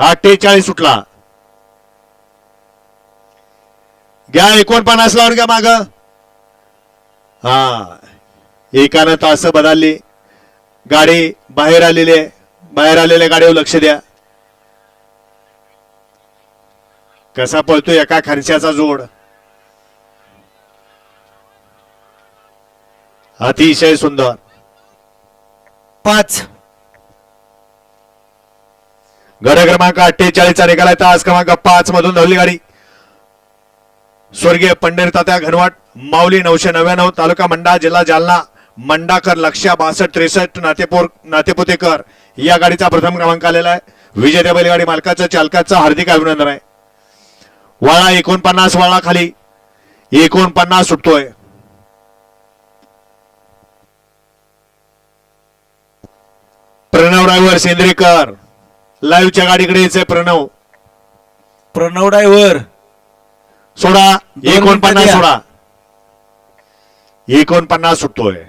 अठ्ठेचाळीस सुटला. घ्या एकोणपन्नास लावून घ्या माग. हा एकानं तास बदलली. गाडी बाहेर आलेली आहे. बाहेर आलेल्या गाडीवर लक्ष द्या. कसा पळतो एका खर्चाचा जोड. अतिशय सुंदर. पाच. गड क्रमांक अठ्ठेचाळीसचा निकाल आहे तास क्रमांक पाच मधून धावली गाडी. स्वर्गीय पंढीर तात्या घनवाट माऊली नऊशे नव्याण्णव तालुका मंडा जिल्हा जालना मंडाकर लक्ष्या बासष्ट त्रेसष्ट नातेपोर नातेपुतेकर या गाडीचा प्रथम क्रमांक आलेला आहे. विजेत्या बैलगाडी मालकाचं चालकाचं हार्दिक अभिनंदन आहे. वाळा एकोणपन्नास वाळा खाली. एकोणपन्नास सुटतोय. प्रणव ड्रायव्हर सेंद्रेकर. लाईव्हच्या गाडीकडे यायचंय प्रणव. प्रणव ड्रायव्हर. सोडा एकोणपन्नास सोडा. एकोणपन्नास सुटतोय.